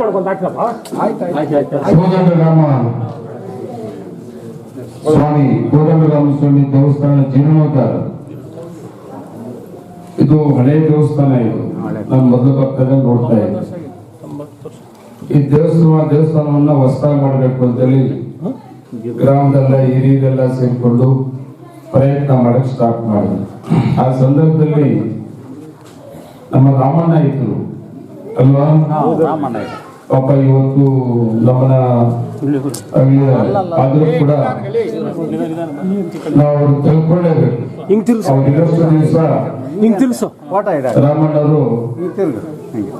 ಮಾಡ್ಕೊಂತ ಸ್ವಾಮಿ ಕೋದಂಡರಾಮ ಸ್ವಾಮಿ ದೇವಸ್ಥಾನ ಜೀರ್ಣೋದ್ಧಾರ. ಇದು ಹಳೆ ದೇವಸ್ಥಾನ ಇದು. ನಮ್ಮ ಮೊದಲು ಬರ್ತಾರೆ ನೋಡ್ತಾ ಇದ್ದೆ. ಈ ದೇವಸ್ಥಾನ ದೇವಸ್ಥಾನವನ್ನ ಹೊಸದಾಗಿ ಮಾಡಬೇಕು ಅಂತೇಳಿ ಗ್ರಾಮದಲ್ಲ ಹಿರಿಯರೆಲ್ಲ ಸೇರಿಕೊಂಡು ಪ್ರಯತ್ನ ಮಾಡಕ್ ಸ್ಟಾರ್ಟ್ ಮಾಡಿದ್ರು. ಆ ಸಂದರ್ಭದಲ್ಲಿ ನಮ್ಮ ರಾಮಣ್ಣ ಇದ್ರು. ಅಲ್ವಾ. ಪಾಪ ಇವತ್ತು ನಮ್ಮನ ಆದರೂ ಕೂಡ ನಾವು ಅವ್ರು ತಿಳ್ಕೊಳ್ಳೇಬೇಕು. ಹಿಂಗ್ ತಿರ್ಸು ಅವ್ರು ಇನ್ನಷ್ಟು ದಿವಸ ರಾಮಣ್ಣವರು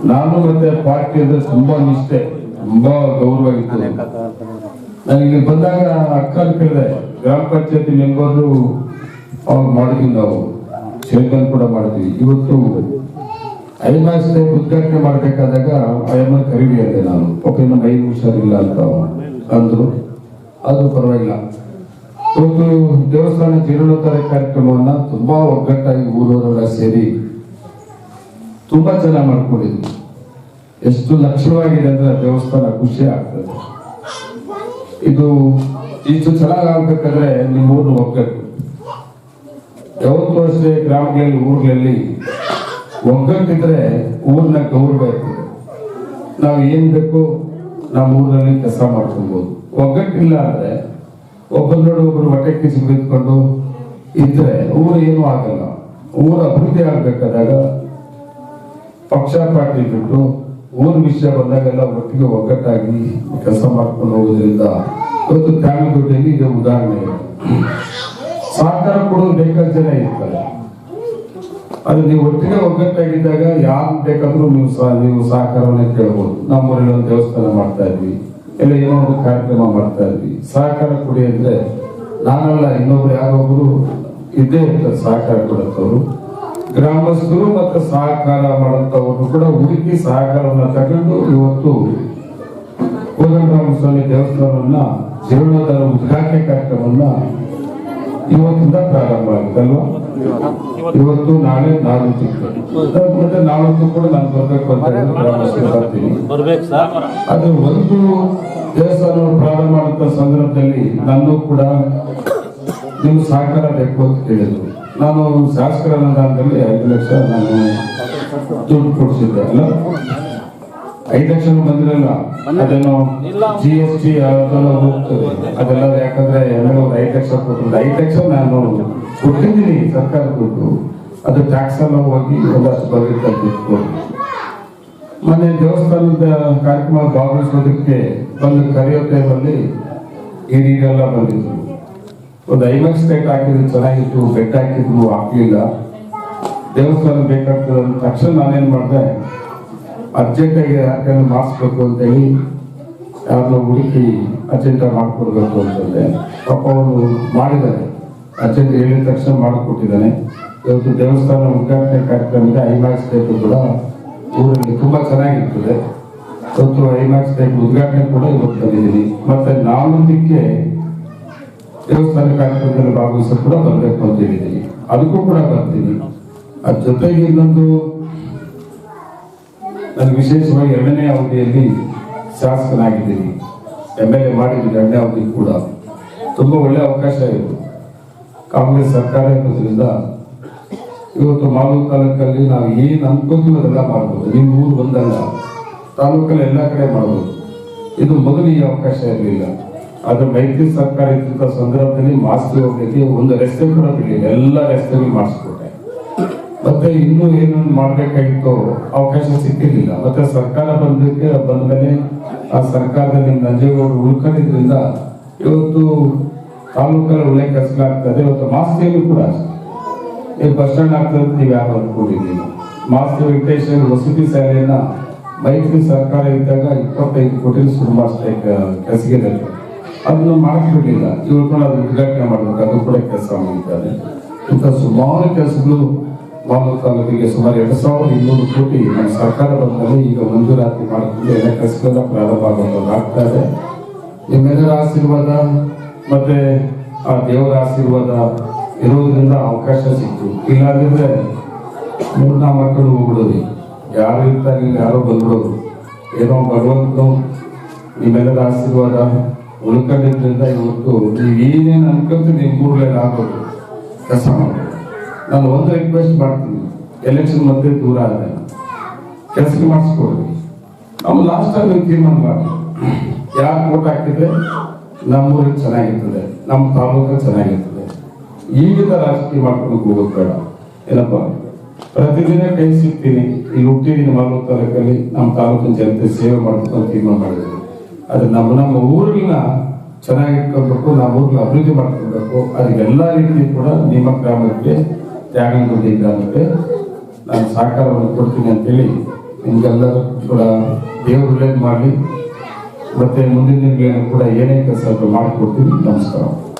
ನಾನು ಮತ್ತೆ ಪಾರ್ಟಿ ಅಂದ್ರೆ ತುಂಬಾ ನಿಷ್ಠೆ ತುಂಬಾ ಗೌರವ ಇತ್ತು. ನನಗೆ ಬಂದಾಗ ಅಕ್ಕ ಕೇಳಿದೆ ಗ್ರಾಮ ಪಂಚಾಯತಿ ಮೆಂಬರು ಅವ್ರು ಮಾಡಿದ್ವಿ ನಾವು. ಸೇವೆಗಳನ್ನು ಕೂಡ ಮಾಡಿದ್ವಿ. ಇವತ್ತು ಐಮಾಸ್ ಉದ್ಘಾಟನೆ ಮಾಡಬೇಕಾದಾಗ ಐಎಂಎಲ್ ಕರೀರಿ ಅಂದೆ ನಾನು. ಓಕೆ ನಮ್ಮ ಐದು ಹುಷಾರಿಲ್ಲ ಅಂತ ಅಂದರು. ಅದು ಪರವಾಗಿಲ್ಲ. ಇವತ್ತು ದೇವಸ್ಥಾನ ಜೀರ್ಣೋದ್ಧಾರ ಕಾರ್ಯಕ್ರಮವನ್ನ ತುಂಬಾ ಒಗ್ಗಟ್ಟಾಗಿ ಊರವರೆಲ್ಲ ಸೇರಿ ತುಂಬಾ ಚೆನ್ನಾಗಿ ಮಾಡ್ಕೊಂಡಿದ್ವಿ. ಎಷ್ಟು ಲಕ್ಷವಾಗಿದೆ ಅಂದ್ರೆ ದೇವಸ್ಥಾನ ಖುಷಿ ಆಗ್ತದೆ. ಇದು ಇಷ್ಟು ಚೆನ್ನಾಗಿ ಆಗ್ಬೇಕಾದ್ರೆ ನಿಮ್ಮ ಊರು ಒಗ್ಗಟ್ಟು. ಯಾವತ್ತೂ ಅಷ್ಟೇ ಗ್ರಾಮಗಳಲ್ಲಿ, ಊರುಗಳಲ್ಲಿ. ಒಗ್ಗಟ್ಟಿದ್ರೆ ಊರಿನ ಗೌರವ ಇರ್ತದೆ. ನಾವು ಏನ್ ಬೇಕು ನಮ್ಮ ಊರಿನಲ್ಲಿ ಕೆಲಸ ಮಾಡ್ಕೊಬೋದು. ಒಗ್ಗಟ್ಟಿಲ್ಲ ಅಂದ್ರೆ ಒಬ್ಬರನ್ನೋಡು ಒಬ್ಬರು ಹೊಟ್ಟೆ ಕಿಸಿ ಇದ್ರೆ ಊರು ಏನೂ ಆಗಲ್ಲ. ಊರ ಅಭಿವೃದ್ಧಿ ಆಗ್ಬೇಕಾದಾಗ ಪಕ್ಷ ಬಿಟ್ಟು ಊರ ವಿಷಯ ಬಂದಾಗೆಲ್ಲ ಒಟ್ಟಿಗೆ ಒಗ್ಗಟ್ಟಾಗಿ ಕೆಲಸ ಮಾಡ್ಕೊಂಡು ಹೋಗೋದ್ರಿಂದ ಇವತ್ತು ಕಾಮಿಗೋಟೆಯಲ್ಲಿ ಇದು ಉದಾಹರಣೆ. ಸಹಕಾರ ಕೊಡೋದು ಬೇಕಾದ ಜನ ಇರ್ತಾರೆ. ಅದು ನೀವು ಒಟ್ಟಿಗೆ ಒಗ್ಗಟ್ಟಾಗಿದ್ದಾಗ ಯಾರು ಬೇಕಾದ್ರೂ ನೀವು ನೀವು ಸಹಕಾರವನ್ನ ಕೇಳ್ಬೋದು. ನಮ್ಮೂರಲ್ಲಿ ಒಂದು ದೇವಸ್ಥಾನ ಮಾಡ್ತಾ ಇದ್ವಿ, ಇಲ್ಲ ಏನೋ ಒಂದು ಕಾರ್ಯಕ್ರಮ ಮಾಡ್ತಾ ಇದ್ವಿ. ಸಹಕಾರ ಕೊಡಿ ಅಂದ್ರೆ ನಾನಲ್ಲ, ಇನ್ನೊಬ್ರು ಯಾರೊಬ್ರು ಇದ್ದೇ ಇರ್ತಾರೆ, ಸಹಕಾರ ಕೊಡತ್ತವರು ಗ್ರಾಮಸ್ಥರು ಮತ್ತು ಸಹಕಾರ ಮಾಡುತ್ತವರು ಕೂಡ ಹುಡುಕಿ ಸಹಕಾರವನ್ನ ತಗೊಂಡು ಇವತ್ತು ಕೋದಂಡರಾಮ ಸ್ವಾಮಿ ದೇವಸ್ಥಾನವನ್ನ ಜೀರ್ಣೋದ್ಧಾರ ಉದ್ಘಾಟನೆ ಕಾರ್ಯಕ್ರಮವನ್ನ ಇವತ್ತಿಂದ ಪ್ರಾರಂಭ ಆಗುತ್ತಲ್ವಾ ಇವತ್ತು ನಾಳೆ ನಾಳೆ ಮತ್ತೆ ನಾಳೊಂದು ಕೂಡ ನಾನು ಬರ್ಬೇಕು ಅಂತ ಬರ್ತೀನಿ. ಅದು ಒಂದು ದೇವಸ್ಥಾನ ಪ್ರಾರಂಭ ಮಾಡುವಂತ ಸಂದರ್ಭದಲ್ಲಿ ನಾನು ಕೂಡ ನೀವು ಸಹಕಾರ ಬೇಕು ಅಂತ ಕೇಳಿದ್ರು ನಾನು ಶಾಸಕರ ಅನುದಾನದಲ್ಲಿ ಐದು ಲಕ್ಷ ನಾನು ದುಡ್ಡು ಕೊಡಿಸಿದ್ದೆ ಅಲ್ಲ ಐದು ಲಕ್ಷ ಬಂದಿರಲ್ಲ ಅದನ್ನು ಜಿ ಎಸ್ ಟಿ ಅದೆಲ್ಲ ಹೋಗ್ತದೆ? ಅದೆಲ್ಲ ಯಾಕಂದ್ರೆ ಎಲ್ಲರೂ ಐದು ಲಕ್ಷ ಕೊಟ್ಟಿಲ್ಲ ಐದು ಲಕ್ಷ ನಾನು ಕೊಟ್ಟಿದ್ದೀನಿ ಸರ್ಕಾರ ಕೊಟ್ಟು. ಅದು ಟ್ಯಾಕ್ಸ್ ಎಲ್ಲ ಹೋಗಿ ಒಂದಷ್ಟು ಬರುತ್ತೆ ಮೊನ್ನೆ ದೇವಸ್ಥಾನದ ಕಾರ್ಯಕ್ರಮ ಭಾಗವಹಿಸೋದಕ್ಕೆ ಬಂದು ಕರೆಯೋ ಟೈಮಲ್ಲಿ ಹಿರಿಯರೆಲ್ಲ ಬಂದಿದ್ರು. ಒಂದು ಐವತ್ತು ಸ್ಟೇಟ್ ಹಾಕಿದ್ರು ಚೆನ್ನಾಗಿತ್ತು. ಬೆಡ್ ಹಾಕಿದ್ರು ಆಗ್ಲಿಲ್ಲ ದೇವಸ್ಥಾನ ಬೇಕಾಗ್ತದೆ ಅಂದ ತಕ್ಷಣ ನಾನೇನ್ ಮಾಡಿದೆ ಅರ್ಜೆಂಟಾಗಿ ಯಾಕಂದ್ರೆ ಮಾಡಿಸ್ಬೇಕು ಅಂತೇಳಿ ಯಾರನ್ನ ಹುಡುಕಿ ಅರ್ಜೆಂಟ್ ಮಾಡ್ಕೊಡ್ಬೇಕು ಅಂತಂದ್ರೆ ಪಾಪ ಅವರು ಮಾಡಿದ್ದಾರೆ. ಅರ್ಜೆಂಟ್ ಹೇಳಿದ ತಕ್ಷಣ ಮಾಡಿಕೊಟ್ಟಿದ್ದಾನೆ. ಇವತ್ತು ದೇವಸ್ಥಾನ ಉದ್ಘಾಟನೆ ಕಾರ್ಯಕ್ರಮದ ಐಮ್ಯಾಕ್ಸ್ ಟೈಪ್ ಕೂಡ ಊರಲ್ಲಿ ತುಂಬಾ ಚೆನ್ನಾಗಿರ್ತದೆ. ಇವತ್ತು ಐಮ್ಯಾಕ್ಸ್ ಟೈಪ್ ಉದ್ಘಾಟನೆ ಕೂಡ ಇವತ್ತು ಬಂದಿದ್ದೀನಿ. ಮತ್ತೆ ನಾನೊಂದಕ್ಕೆ ದೇವಸ್ಥಾನ ಕಾರ್ಯಕ್ರಮದಲ್ಲಿ ಭಾಗವಹಿಸಲು ಕೂಡ ಬರಬೇಕು ಅಂತ ಹೇಳಿದ್ದೀನಿ. ಅದಕ್ಕೂ ಕೂಡ ಬರ್ತೀನಿ. ಅದ್ರ ಜೊತೆಗೆ ಇನ್ನೊಂದು ನಾನು ವಿಶೇಷವಾಗಿ ಎರಡನೇ ಅವಧಿಯಲ್ಲಿ ಶಾಸಕನಾಗಿದ್ದೀನಿ. ಎಂ ಎಲ್ ಎ ಮಾಡಿದ್ದೀನಿ ಎರಡನೇ ಅವಧಿ ಕೂಡ. ತುಂಬಾ ಒಳ್ಳೆ ಅವಕಾಶ ಇತ್ತು ಕಾಂಗ್ರೆಸ್ ಸರ್ಕಾರ ಇರೋದ್ರಿಂದ ಇವತ್ತು ಮಾಲೂರು ತಾಲೂಕಲ್ಲಿ ನಾವು ಏನು ಅನ್ಕೋತೀವಿ ಅದೆಲ್ಲ ಮಾಡ್ಬೋದು. ನಿಮ್ಮ ಊರು ಬಂದಲ್ಲ, ತಾಲೂಕಲ್ಲಿ ಎಲ್ಲ ಕಡೆ ಮಾಡ್ಬೋದು. ಇದು ಮೊದಲು ಅವಕಾಶ ಇರಲಿಲ್ಲ. ಆದರೆ ಮೈತ್ರಿ ಸರ್ಕಾರ ಇದ್ದಂಥ ಸಂದರ್ಭದಲ್ಲಿ ಮಾಸ್ತಿ ಹೋಗ್ಲಿಕ್ಕೆ ಒಂದು ರಸ್ತೆ ಕೂಡ ಬಿಡಲಿಲ್ಲ. ಎಲ್ಲ ರಸ್ತೆಗಳು ಮಾಡಿಸ್ಕೊಟ್ಟೆ ಮತ್ತೆ ಇನ್ನೂ ಏನೊಂದು ಮಾಡ್ಬೇಕಾಗಿತ್ತು ಅವಕಾಶ ಸಿಕ್ಕಿರಲಿಲ್ಲ. ಮತ್ತೆ ಸರ್ಕಾರ ಬಂದಕ್ಕೆ ಬಂದ್ಮೇಲೆ ಆ ಸರ್ಕಾರದಲ್ಲಿ ನಂಜೇಗೌಡರು ಉಳ್ಕೊಂಡಿದ್ರಿಂದ ಇವತ್ತು ತಾಲೂಕಲ್ಲಿ ಒಳ್ಳೆ ಕಸಲಾಗ್ತದೆ ಇವತ್ತು ಮಾಸ್ತಿಯಲ್ಲೂ ಕೂಡ ಅಷ್ಟೇ. ಈಗ ಬಸ್ ಸ್ಟ್ಯಾಂಡ್ ಆಗ್ತದೆ ನೀವು ಯಾರು ಅಂದ್ಕೊಂಡಿದ್ದೀವಿ ಮಾಸ್ತಿ ವೆಂಕಟೇಶ್ವರ ವಸತಿ ಶಾಲೆಯನ್ನ ಮೈತ್ರಿ ಸರ್ಕಾರ ಇದ್ದಾಗ ಇಪ್ಪತ್ತೈದು ಕೋಟಿ ಶುರು ಮಾಡಿಸ್ತಾ ಕಸಿಗೆದಲ್ಲಿ ಅದನ್ನು ಮಾಡಿಸ್ಬಿಟ್ಟಿಲ್ಲ. ಕೂಡ ಅದು ಉದ್ಘಾಟನೆ ಮಾಡಬೇಕು. ಅದು ಕೂಡ ಕೆಲಸ ಮಾಡಿದ್ದಾರೆ ಇಂಥ ಸುಮಾರು ಕೆಲಸಗಳು ಮಾಮೂಲು ತಾಲೂಕಿಗೆ ಸುಮಾರು ಎರಡು ಸಾವಿರದ ಇನ್ನೂರು ಕೋಟಿ ನಮ್ಮ ಸರ್ಕಾರ ಬಂದಲ್ಲಿ ಈಗ ಮಂಜೂರಾತಿ ಮಾಡಿಕೊಂಡು ಎಲ್ಲ ಕೆಲಸಗಳೆಲ್ಲ ಪ್ರಾರಂಭ ಆಗುವಂಥದ್ದು ಆಗ್ತಾ ಇದೆ. ನಿಮ್ಮೆಲ್ಲರ ಆಶೀರ್ವಾದ ಮತ್ತೆ ಆ ದೇವರ ಆಶೀರ್ವಾದ ಇರೋದ್ರಿಂದ ಅವಕಾಶ ಸಿಕ್ತು. ಇಲ್ಲಾಂದ್ರೆ ಮೂರ್ನ ಮಕ್ಕಳು ಹೋಗ್ಬಿಡೋದು ಯಾರು ಇರ್ತಾರೆ, ಯಾರೋ ಬಂದ್ಬಿಡೋದು. ಏನೋ ಭಗವಂತನು ನಿಮ್ಮೆಲ್ಲರ ಆಶೀರ್ವಾದ ಉಳ್ಕೊಂಡಿದ್ರಿಂದ ಇವತ್ತು ಏನೇನು ಅನ್ಕೊಂತ ನಿಮ್ಮ ಕೂಡಲೇ ಆಗೋದು ಕೆಲಸ ಮಾಡೋದು ನಾನು ಒಂದು ರಿಕ್ವೆಸ್ಟ್ ಮಾಡ್ತೀನಿ. ಎಲೆಕ್ಷನ್ ಮಧ್ಯೆ ದೂರ ಆದ ಕೆಲಸ ಮಾಡಿಸ್ಕೊಡ್ರಿ ನಾವು ಲಾಸ್ಟ್ ಟೈಮ್ ತೀರ್ಮಾನ ಮಾಡಿ ಯಾರು ಓಟ್ ಹಾಕಿದ್ರೆ ನಮ್ಮೂರಿಗೆ ಚೆನ್ನಾಗಿರ್ತದೆ, ನಮ್ಮ ತಾಲೂಕು ಚೆನ್ನಾಗಿರ್ತದೆ. ಈಗಿನ ರಾಜಕೀಯ ಮಾಡ್ಕೊಂಡು ಹೋಗೋದು ಬೇಡ. ಏನಪ್ಪ? ಪ್ರತಿದಿನ ಕೈ ಸಿಗ್ತೀನಿ. ಇಲ್ಲಿ ಹುಟ್ಟಿದ್ದೀನಿ ಮಾಲೂರು ತಾಲೂಕಲ್ಲಿ. ನಮ್ಮ ತಾಲೂಕಿನ ಜನತೆ ಸೇವೆ ಮಾಡಬೇಕು ತೀರ್ಮಾನ ಮಾಡಿದ್ರು ಅದು ನಮ್ಮ ನಮ್ಮ ಊರಿನ ಚೆನ್ನಾಗಿಟ್ಕೊಳ್ಬೇಕು ನಮ್ಮ ಊರಿನ ಅಭಿವೃದ್ಧಿ ಮಾಡ್ಕೊಳ್ಬೇಕು ಅದಕ್ಕೆಲ್ಲ ರೀತಿ ಕೂಡ ನಿಮ್ಮ ಗ್ರಾಮಕ್ಕೆ ತ್ಯಾಗನಗುಡ್ಡಿ ಮತ್ತೆ ನಾನು ಸಹಕಾರವನ್ನು ಕೊಡ್ತೀನಿ ಅಂತೇಳಿ ನಿಮ್ಗೆಲ್ಲರೂ ಕೂಡ ದೇವರು ಒಳ್ಳೇದು ಮಾಡಲಿ, ಮತ್ತೆ ಮುಂದಿನ ದಿನಗಳನ್ನು ಕೂಡ ಏನೇ ಕೆಲಸ ಮಾಡಿಕೊಡ್ತೀನಿ. ನಮಸ್ಕಾರ.